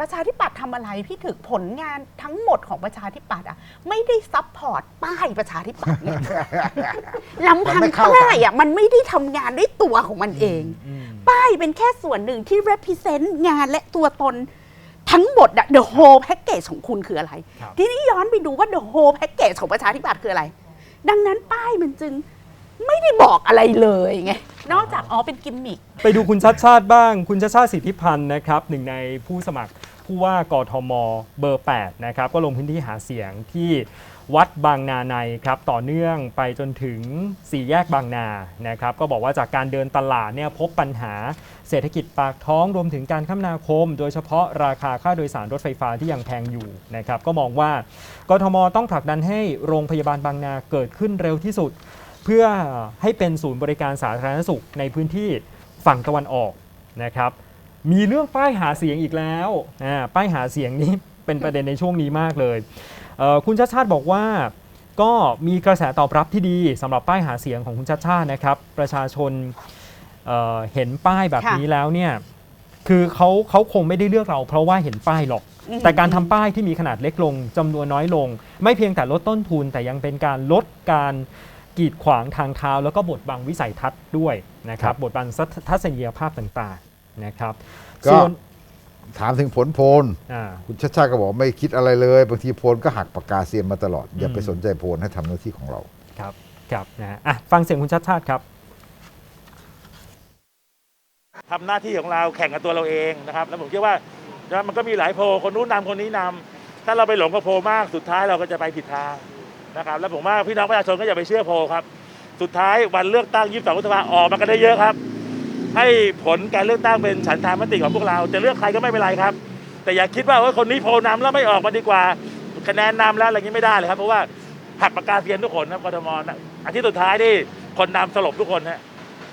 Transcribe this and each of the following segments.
ประชาธิปัตย์ทำอะไรพี่ถึกผลงานทั้งหมดของประชาธิปัตย์อะไม่ได้ซับพอร์ตป้ายประชาธิปัตย์เลยลำพัมันงไม่เข้ากันป้ายอะมันไม่ได้ทำงานด้วยตัวของมันเอง ป้ายเป็นแค่ส่วนหนึ่งที่ represent งานและตัวตนทั้งหมดอะ the whole package ของคุณคืออะไรครับทีนี้ย้อนไปดูว่า the whole package ของประชาธิปัตย์คืออะไร ดังนั้นป้ายมันจึงไม่ได้บอกอะไรเลยไง นอกจากอ๋อเป็นกิมมิค ไปดูคุณชัดชาติบ้าง คุณชัดชาติสิทธิพันธ์นะครับ หนึ่งในผู้สมัคร ผู้ว่ากทมเบอร์ 8 นะครับก็ลงพื้นที่หาเสียงที่วัดบางนาในครับต่อเนื่องไปจนถึงสี่แยกบางนานะครับก็บอกว่าจากการเดินตลาดเนี่ยพบปัญหาเศรษฐกิจปากท้องรวมถึงการคมนาคม โดยเฉพาะราคาค่าโดยสารรถไฟฟ้าที่ยังแพงอยู่นะครับก็มองว่ากทมต้องผลักดันให้โรงพยาบาลบางนาเกิดขึ้นเร็วที่สุด เพื่อให้เป็นศูนย์บริการสาธารณสุขในพื้นที่ฝั่งตะวันออกนะครับ มีเรื่องป้ายหาเสียงอีกแล้วอ่าป้ายหาเสียงนี้เป็นประเด็นในช่วงนี้มากเลยเอ่อคุณชาติชาติบอกว่าก็มีกระแสตอบรับที่ดีสำหรับป้ายหาเสียงของคุณชาติชาตินะครับ ประชาชนเอ่อเห็นป้ายแบบค่ะนี้แล้วเนี่ยคือเขาเขาคงไม่ได้เลือกเรา เพราะว่าเห็นป้ายหรอกอืมแต่การทำป้ายที่มีขนาดเล็กลงจำนวนน้อยลง ไม่เพียงแต่ลดต้นทุน แต่ยังเป็นการลดการกีดขวางทางเท้า แล้วก็บดบังวิสัยทัศน์ด้วยนะครับบดบังทัศนียภาพต่างๆ นะครับก็ส่วนถามถึงผลโพลอ่า คุณชาติชาติก็บอกไม่คิดอะไรเลย บางทีโพลก็หักปากกาเซียนมาตลอด อย่าอืมไปสนใจโพลให้ทำหน้าที่ของเรา ครับครับนะฮะอะฟังเสียงคุณชาติชาติครับ ทำหน้าที่ของเราแข่งกับตัวเราเองนะครับ แล้วผมคิดว่านะมันก็มีหลายโพลคนนู้นนำคนนี้นำถ้าเราไปหลงกับโพลมากสุดท้ายเราก็จะไปผิดทางนะครับ แล้วผมว่าพี่น้องประชาชนก็อย่าไปเชื่อโพลครับ สุดท้ายวันเลือกตั้ง22พฤษภาออกมากันได้เยอะครับ ให้ผลการเลือกตั้งเป็นฉันทามติของพวกเรา จะเลือกใครก็ไม่เป็นไรครับ แต่อย่าคิดว่าเออคนนี้โพลนำแล้วไม่ออกมาดีกว่าคะแนนนำแล้วอะไรอย่างนี้ไม่ได้เลยครับเพราะว่าหักปากกาเซียนทุกคนครับกทมนะอาทิตย์สุดท้ายนี่คนนำสลบทุกคนฮะ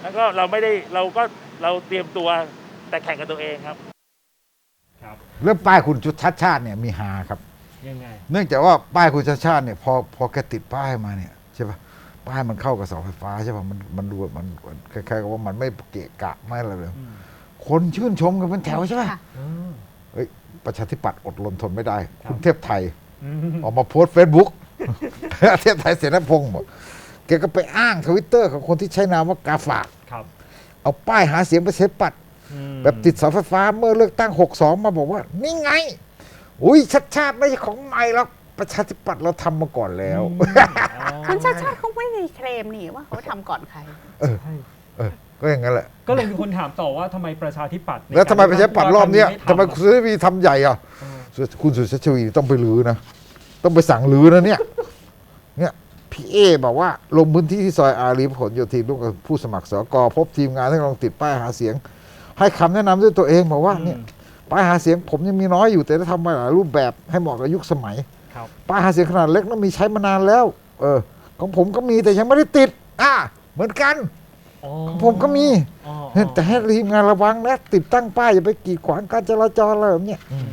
แล้วก็เราไม่ได้เราก็เราเตรียมตัวแต่แข่งกับตัวเองครับครับเรื่องป้ายคุณชุดชัดชาติเนี่ยมีหาครับยังไงเนื่องจากว่าป้ายคุณชาติชาติเนี่ยพอพอแกติดป้ายมาเนี่ยใช่ปะ ป้ายมันเข้ากับเสาไฟฟ้าใช่ปะมันมันดูมันคล้ายๆกับว่ามันไม่เกะกะไม่อะไรเลย คนชื่นชมกันเป็นแถวใช่ปะค่ะเฮ้ยประชาธิปัตย์อดรนทนไม่ได้ครับคุณเทพไทย ออกมาโพสเฟซบุ๊กเทพไทยเสนาพงศ์บอกแกก็ไปอ้างทวิตเตอร์ของคนที่ใช้นามว่ากาฝากครับเอาป้ายหาเสียงประชาธิปัตย์อืมแบบติดเสาไฟฟ้าเมื่อเลือกตั้ง 62 มาบอกว่า นี่ไง อุ้ยชัดชาติไม่ใช่ของใหม่หรอก ประชาธิปัตย์เราทำมาก่อนแล้วอ๋อคุณชาติชาติเขาไม่ได้เคลมนี่ว่าเขาทำก่อนใครเออใช่เออก็อย่างนั้นแหละ ก็เลยมีคนถามต่อว่าทำไมประชาธิปัตย์ในแล้วทำไมประชาธิปัตย์รอบเนี้ยไม่ทำไมคุณสุชาติวีทำใหญ่อะเออสุคุณสุชาติวีต้องไปรื้อนะ ต้องไปสั่งรื้อนะเนี่ย เนี่ยพี่เอบอกว่าลงพื้นที่ที่ซอยอารีผลโยธินร่วมกับผู้สมัครสกพบทีมงานที่กำลังติดป้ายหาเสียง ให้คำแนะนำด้วยตัวเองบอกว่าเนี่ย ป้ายหาเสียงผมยังมีน้อยอยู่แต่ได้ทำมาหลายรูปแบบให้เหมาะกับยุคสมัย ครับป้ายหาเสียงขนาดเล็กนั้นมีใช้มานานแล้ว เออ ของผมก็มีแต่ยังไม่ได้ติด อ่าเหมือนกัน อ๋อของผมก็มีอ๋ออ๋อแต่ให้ทีมงานระวังนะติดตั้งป้ายอย่าไปกีดขวางการจราจรอะไรแบบเนี้ยอืม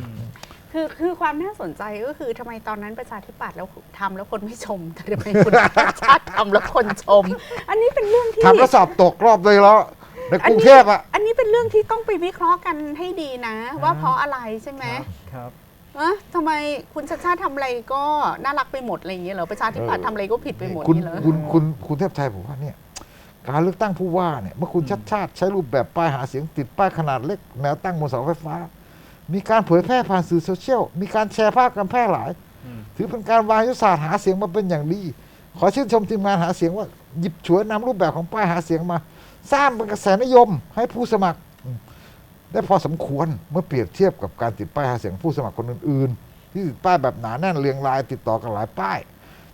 คือคือความน่าสนใจก็คือทำไมตอนนั้นประชาธิปัตย์แล้วทำแล้วคนไม่ชมแต่ทำไมคุณชาติชาติทำแล้วคนชม อันนี้เป็นเรื่องที่ ทำแล้วสอบตกรอบเลยแล้วในกรุงเทพอะ อันนี้เป็นเรื่องที่ต้องไปวิเคราะห์กันให้ดีนะ ว่าเพราะอะไรใช่ไหม ครับ อะทำไมคุณชาติชาติทำอะไรก็น่ารักไปหมดอะไรอย่างเงี้ยเหรอประชาธิปัตย์ทำอะไรก็ผิดไปหมดคุณนี่เหรอคุณคุณคุณเทพไทยผมว่าเนี่ยการเลือกตั้งผู้ว่าเนี่ยเมื่อคุณชัดชาติใช้รูปแบบป้ายหาเสียงติดป้ายขนาดเล็กแนวตั้งบนเสาไฟฟ้า มีการเผยแพร่ผ่านสื่อโซเชียลมีการแชร์ภาพกันแพร่หลาย ถือเป็นการวางยุทธศาสตร์หาเสียงมาเป็นอย่างดี ขอชื่นชมทีมงานหาเสียงว่าหยิบฉวยนำรูปแบบของป้ายหาเสียงมา สร้างเป็นกระแสนิยมให้ผู้สมัคร ได้พอสมควรเมื่อเปรียบเทียบกับการติดป้ายหาเสียงผู้สมัครคนอื่นๆ ที่ติดป้ายแบบหนาแน่นเรียงรายติดต่อกันหลายป้าย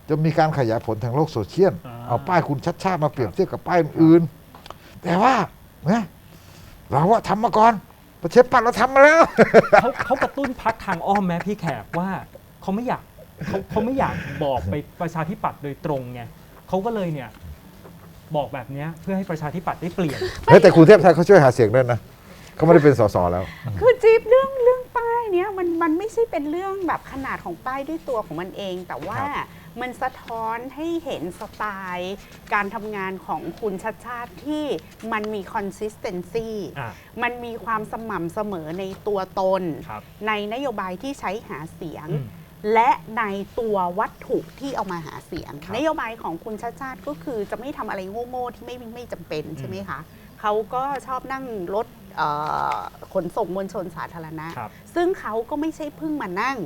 จะมีการขยายผลทางโลกโซเชียลอ่าเอาป้ายคุณชัดชาติมาเปรียบเทียบกับป้ายอื่นๆแต่ว่านะเราอะทำมาก่อนประเทศปัตย์เราทำมาแล้วเขาเขากระตุ้นพักทางอ้อมแม้พี่แขกว่าเขาไม่อยากเขาเขาไม่อยากบอกไปประชาธิปัตย์โดยตรงไงเขาก็เลยเนี่ยบอกแบบเนี้ยเพื่อให้ประชาธิปัตย์ได้เปลี่ยนเฮ้ยแต่คุณเทพไทยเขาช่วยหาเสียงด้วยนะ เขาไม่ได้เป็นสสแล้ว คือจี๊บเรื่องเรื่องป้ายเนี้ยมันมันไม่ใช่เป็นเรื่องแบบขนาดของป้ายด้วยตัวของมันเอง แต่ว่าครับมันสะท้อนให้เห็นสไตล์ การทำงานของคุณชัดชาติที่มันมี consistency อะมันมีความสม่ำเสมอในตัวตน ครับในนโยบายที่ใช้หาเสียง อืม และในตัววัตถุที่เอามาหาเสียง ครับนโยบายของคุณชาติชาติก็คือจะไม่ทำอะไรโง่ๆที่ไม่ไม่จำเป็นใช่ไหมคะเขาก็ชอบนั่งรถเอ่อ ขนส่งมวลชนสาธารณะ ครับซึ่งเขาก็ไม่ใช่เพิ่งมานั่ง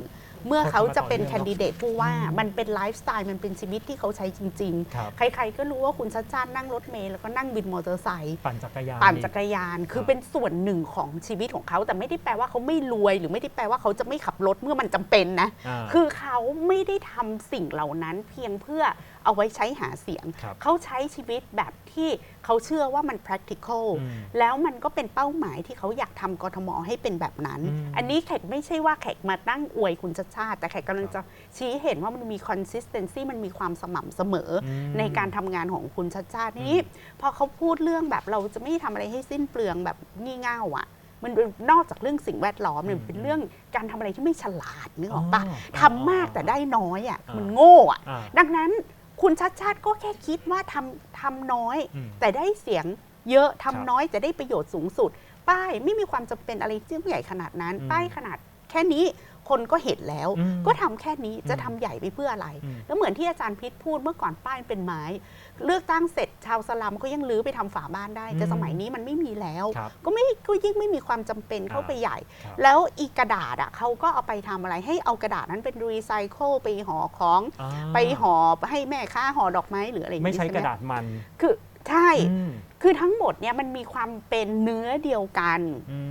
เมื่อเขาจะเป็นเขาแคทำมาต่อเนื่องนดิเดตผู้ว่าอืมมันเป็นไลฟ์สไตล์มันเป็นชีวิตที่เขาใช้จริง ครับ ๆ ใครๆก็รู้ว่าคุณชาติชาตินั่งรถเมล์แล้วก็นั่งบินมอเตอร์ไซค์ปั่นจักรยาน ปั่นจักรยานคือครับเป็นส่วนหนึ่งของชีวิตของเขา แต่ไม่ได้แปลว่าเขาไม่รวย หรือไม่ได้แปลว่าเขาจะไม่ขับรถเมื่อมันจำเป็นนะ อ่า คือเขาไม่ได้ทำสิ่งเหล่านั้นเพียงเพื่อ เอาไว้ใช้หาเสียง ครับเขาใช้ชีวิตแบบที่เขาเชื่อว่ามัน practical อืมแล้วมันก็เป็นเป้าหมายที่เขาอยากทำกทมให้เป็นแบบนั้น อืม อันนี้แขกไม่ใช่ว่าแขกมาตั้งอวยคุณชาติชาติ แต่แขกกำลังจะชี้เห็นว่ามันมี consistency มันมีความสม่ำเสมออมในการทำงานของคุณชาติชาติทีนี้พอเขาพูดเรื่องแบบเราจะไม่ทำอะไรให้สิ้นเปลืองแบบงี่เง่าอะ มันเป็นนอกจากเรื่องสิ่งแวดล้อมเนี่ยอืมเป็นเรื่องการทำอะไรที่ไม่ฉลาดนึกออกปะอ๋อทำมากแต่ได้น้อยอะอ่ามั มันโง่อะ อ่า ดังนั้น คุณชัดชาติก็แค่คิดว่าทำทำน้อย อืม แต่ได้เสียงเยอะทำครับน้อยแต่ได้ประโยชน์สูงสุด ป้ายไม่มีความจำเป็นอะไรที่ใหญ่ขนาดนั้น อืม ป้ายขนาดแค่นี้ คนก็เห็นแล้วอืมก็ทำแค่นี้จะอืมทำใหญ่ไปเพื่ออะไรอืมแล้วเหมือนที่อาจารย์พิษพูดเมื่อก่อนป้ายเป็นไม้ เลือกตั้งเสร็จชาวสลัมก็ยังลื้อไปทำฝาบ้านได้ แต่อืมสมัยนี้มันไม่มีแล้วครับก็ไม่ก็ยิ่งไม่มีความจำเป็นเข้าไปใหญ่ครับแล้วอีกกระดาษอะเขาก็เอาไปทำอะไรให้เอากระดาษนั้นเป็นรีไซเคิลไปห่อของอ่าไปห่อให้แม่ค้าห่อดอกไม้หรืออะไรอย่างไม่นี้ใช้กระหดาษมันคือใช่อืม คือทั้งหมดเนี่ยมันมีความเป็นเนื้อเดียวกัน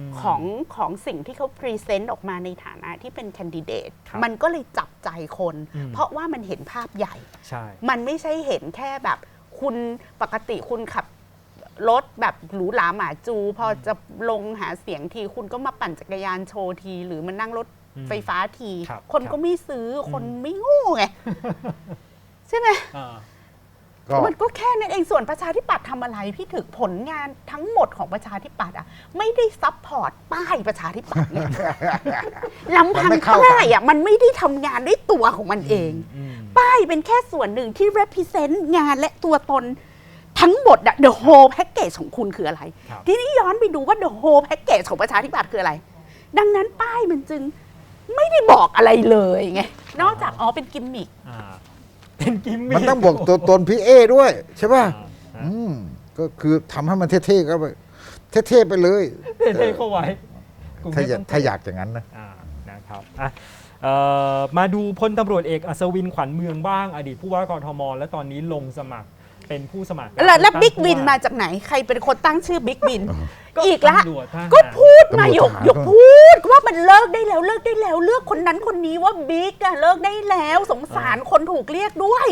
มของของสิ่งที่เขาพรีเซนต์ออกมาในฐานะที่เป็นแคนดิเดตครับมันก็เลยจับใจคนอืมเพราะว่ามันเห็นภาพใหญ่ใช่มันไม่ใช่เห็นแค่แบบคุณปกติคุณขับรถแบบหรูหราหมาจู พอจะลงหาเสียงที คุณก็มาปั่นจักรยานโชว์ที หรือมันนั่งรถอืมไฟฟ้าทีครับคนครับก็ไม่ซื้ออมคนไม่โงูไง ใช่ไหมอ่า ก็มันก็แค่นั้นเองส่วนประชาธิปัตย์ทำอะไรพี่ถึกผลงานทั้งหมดของประชาธิปัตย์อะไม่ได้ซัพพอร์ตป้ายประชาธิปัตย์เนี่ยลำพังป้ายอะมันไม่ได้ทำงานด้วยตัวของมันเองอืมป้ายเป็นแค่ส่วนหนึ่งที่ represent งานและตัวตนทั้งหมดอะ the whole package ของคุณคืออะไร ครับ ทีนี้ย้อนไปดูว่า the whole package ของประชาธิปัตย์คืออะไร ดังนั้นป้ายมันจึงไม่ได้บอกอะไรเลยไงนอกจากอ๋อเป็นกิมมิค อ่า เป็นกิมมิค มันต้องบอกตัวตนพี่เอด้วย ใช่ป่ะอ่าอืมก็คือทำให้มันเท่ๆก็ไปเท่ๆไปเลยเท่ๆเข้าไว้กรุงเทถ้าพอยากต้องถ้าอยากอย่างนั้นนะ อ่านะครับอะเอ่อมาดูพลตำรวจเอกอัศวินขวัญเมืองบ้าง อดีตผู้ว่ากทม และตอนนี้ลงสมัคร เป็นผู้สมัครแล้วแล้วตั้งบิ๊กผู้วินว่มาจากไหนใครเป็นคนตั้งชื่อบิ๊กวินอีกละตำรวจทหารก็พูดมาตำรวจหยกทหารหยกพูดว่ามันเลิกได้แล้วเลิกได้แล้วเลือกคนนั้นคนนี้ว่าบิ๊กอะเลิกได้แล้วสงสารคนถูกเรียกด้วย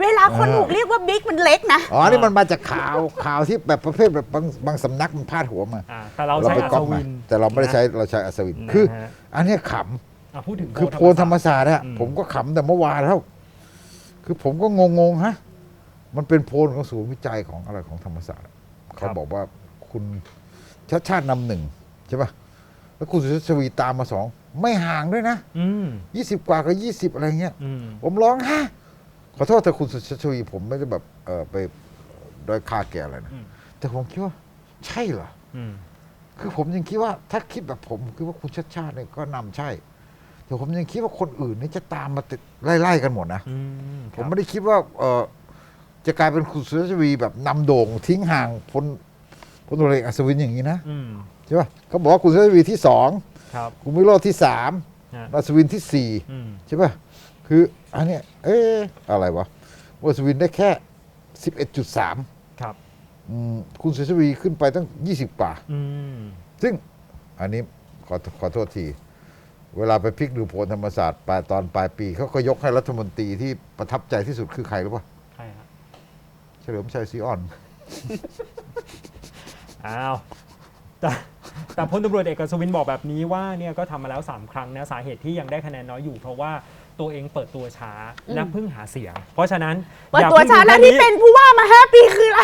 เวลาคนถูกเรียกว่าบิ๊กมันเล็กนะอ๋อนี่มันมาจากข่าวข่าวที่แบบประเภทแบบบางบางสำนักมันพาดหัวมาอ่าแต่เราใช้ไปอัก๊ศอปมาวินแต่เราไม่ได้ใช้เราใช้อัศวินนะคือฮะอันเนี้ยขอะพูดถึงำคือโพลธรรมศาสตร์อะอืมผมก็ขำแต่เมื่อวานแล้วคือผมก็งงๆฮะ มันเป็นโพลของศูนย์วิจัยของอะไรของธรรมศาสตร์อะเขาบอกว่าคุณชาติชาตินำหนึ่งใช่ป่ะแล้วคุณสุชาติชวีตามมาสองไม่ห่างด้วยนะอืมยี่สิบกว่ากับยี่สิบอะไรเงี้ยอืมผมร้องฮะขอโทษแต่คุณสุชาติชวีผมไม่ได้แบบเออไปด้อยค่าแกอะไรนะอืมแต่ผมคิดว่า ใช่เหรออืมคือผมยังคิดว่าถ้าคิดแบบผมคิดว่าคุณชาติชาติเนี่ยก็นำใช่ แต่ผมยังคิดว่าคนอื่นนี่จะตามมาติดไล่ๆกันหมดนะอืมผมไม่ได้คิดว่าเออ จะกลายเป็นคุณสุชาติชวีแบบนำโด่งทิ้งห่างพลพลตำรวจเอกอัศวินอย่างนี้นะอืมใช่ป่ะเขาบอกว่าคุณสุชาติชวีที่สองครับคุณวิโรจน์ที่สามฮะอัศวินที่สี่อืมใช่ป่ะคืออันเนี้ยเอ๊ะอะไรวะวอสวินได้แค่สิบเอ็ดจุดสามครับคุณเสรีวีขึ้นไปตั้งยี่สิบกว่า อืมซึ่งอันนี้ขอขอโทษที เวลาไปพลิกดูโพลธรรมศาสตร์ปลายตอนปลายปีเขาก็ยกให้รัฐมนตรีที่ประทับใจที่สุดคือใครรู้ป่ะใช่ฮะเฉลิมชัยศรีอ่อน อ้าวแต่แต่พลตำรวจเอกอัศวินบอกแบบนี้ว่าเนี่ยก็ทำมาแล้ว 3 ครั้งนะสาเหตุที่ยังได้คะแนนน้อยอยู่ เพราะว่าตัวเองเปิดตัวช้าอืม และเพิ่งหาเสียง เพราะฉะนั้นเปิดอย่ตัวเพิ่งช้าแล้วดูที่ค่เป็นผู้ว่ามาห้าปีคืออะไร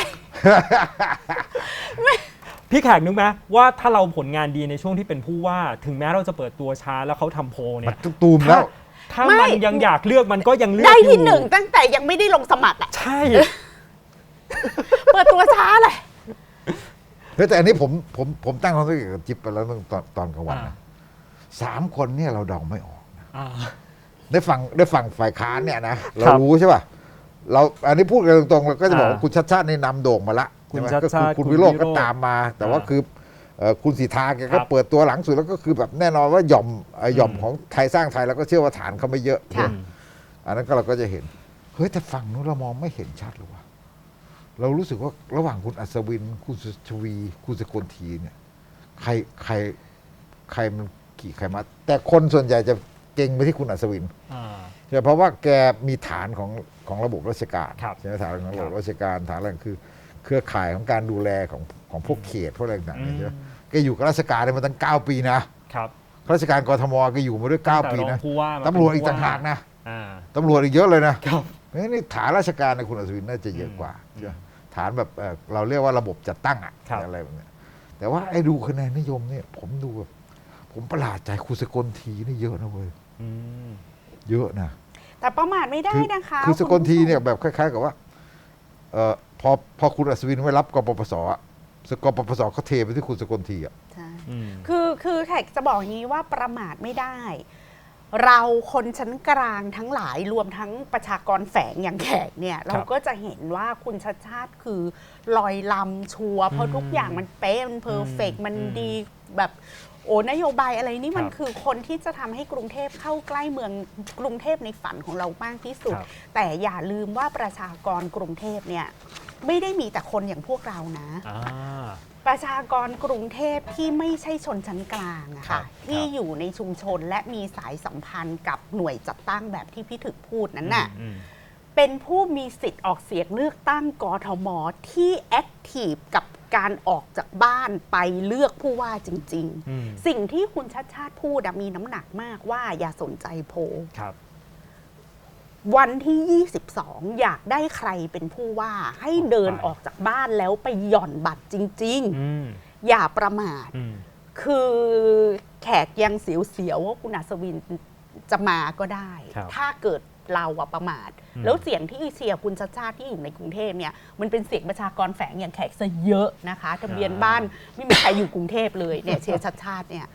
พพี่แขกนึกไหมว่าถ้าเราผลงานดีในช่วงที่เป็นผู้ว่า ถึงแม้เราจะเปิดตัวช้าแล้วเขาทำโพลมัเนี่นยทุกตูมแล้ว ถ้าไม่ มันยังอยากเลือกมันก็ยังเลือกได้ที่อยู่หนึ่งตั้งแต่ยังไม่ได้ลงสมัครอะใช่ เปิดตัวช้าเลย เฮ้ยแต่อันนี้ผมผมผมตั้งความสังเกตกับจิ๊บไปแล้วตอนตอนกลางวันนะสามคนเนี่ยเราเดาไม่ออกนะอ่า ได้ฟังได้ฟังฝ่ายค้านเนี่ยนะเราครับรู้ใช่ป่ะเราอันนี้พูดกันตรงๆเราก็จะบอกว่าอ่าคุณชัดชาติในนำโด่งมาละคุณใช่ไหมชัดก็ชาคือติคุณคุณวิโรจน์ก็วิโรจน์ตามมา แต่ว่าอ่าคือเอ่อคุณสิทธาแกครัก็บเปิดตัวหลังสุดแล้วก็คือแบบแน่นอนว่าหย่อมเอ่อหย่อมของไทยสร้างไทยเราก็เชื่อว่าฐานเขาไม่เยอะค่ะ อันนั้นก็เราก็จะเห็น เฮ้ยแต่ฝั่งนู้นเรามองไม่เห็นชัดเลยว่ะ เรารู้สึกว่าระหว่างคุณอัศวิน คุณสุชวี คุณสกลทีเนี่ย ใครใครใครมันขี่ใครมา แต่คนส่วนใหญ่จะเก่งไปที่คุณอัศวินอ่าใช่เพราะว่าแกมีฐานของของระบบราชการครับใช่ไหมฐานของระครับบราชการฐานอะไรคือ เครือข่ายของการดูแลของของพวกเขตพวกอะไรต่างๆเนี่ยใช่ไหมแกอยู่กับราชการเนี่ยมาตั้งเก้าปีนะครับข้าราชการกทมก็อยู่มาด้วยเก้าปีแต่รนะองผู้ว่ามาตำรวจอีกเป็นต่างหากนะอ่าตำรวจอีกเยอะเลยนะครับเพราะฉะนั้นนี่ฐานราชการในคุณอัศวินน่าจะเยอะกว่าอืมใช่ไหม ฐานแบบเอ่อเราเรียกว่าระบบจัดตั้งอะครับอะไรแบบเนี้ยแต่ว่าไอ้ดูคะแนนนิยมเนี่ย ผมดูแบบผมประหลาดใจคุณสกลทีนี่เยอะนะเว้ยอืมเยอะนะแต่ประมาทไม่ได้คือนะคะคือสกลทีเนี่ยคุณผู้ชแบบคล้าย ๆ กับว่าเอ่อพอพอคุณอัศวินไม่รับกปปสอะสกปปสเขาเทไปที่คุณสกลทีอะมใช่อืมคือคือแขกจะบอกอย่างนี้ว่าประมาทไม่ได้ เราคนชั้นกลางทั้งหลายรวมทั้งประชากรแฝงอย่างแขกเนี่ย เราก็จะเห็นว่าคุณชัดชาติคือลอยลำชัวร์เพราะทุกอย่างมันเป๊ะ มันเพอร์เฟกมันอืมดีแบบโอ้นโยบายอะไรนี่มันครับคือคนที่จะทำให้กรุงเทพเข้าใกล้เมืองกรุงเทพในฝันของเรามากที่สุดครับแต่อย่าลืมว่าประชากรกรุงเทพเนี่ยไม่ได้มีแต่คนอย่างพวกเรานะอ่า ประชากรกรุงเทพที่ไม่ใช่ชนชั้นกลางอะครัค่ะบที่ครับอยู่ในชุมชนและมีสายสัมพันธ์กับหน่วยจัดตั้งแบบที่พี่ถึกพูดนั้นน่ะ อืมเป็นผู้มีสิทธิ์ออกเสียงเลือกตั้งกทมที่แอคทีฟกับการออกจากบ้านไปเลือกผู้ว่าจริง อืมๆ สิ่งที่คุณชัดชาติพูดอะมีน้ำหนักมากว่าอย่าสนใจโพล ครับ วันที่ 22 อยากได้ใครเป็นผู้ว่าให้เดินไปออกจากบ้านแล้วไปหย่อนบัตรจริงอืมๆอย่าประมาทอืมคือแขกยังเสียวๆว่าคุณอัศวินจะมาก็ได้ครับถ้าเกิดเราอะประมาทอืมแล้วเสียงที่เชียร์คุณชาติชาติที่อยู่ในกรุงเทพเนี่ยมันเป็นเสียงประชากรแฝงอย่างแขกซะเยอะนะคะทะเบียนบ้านไม่มีใครอยู่กรุงเทพเลยเนี่ยเชียร์ชาติชาติเนี่ย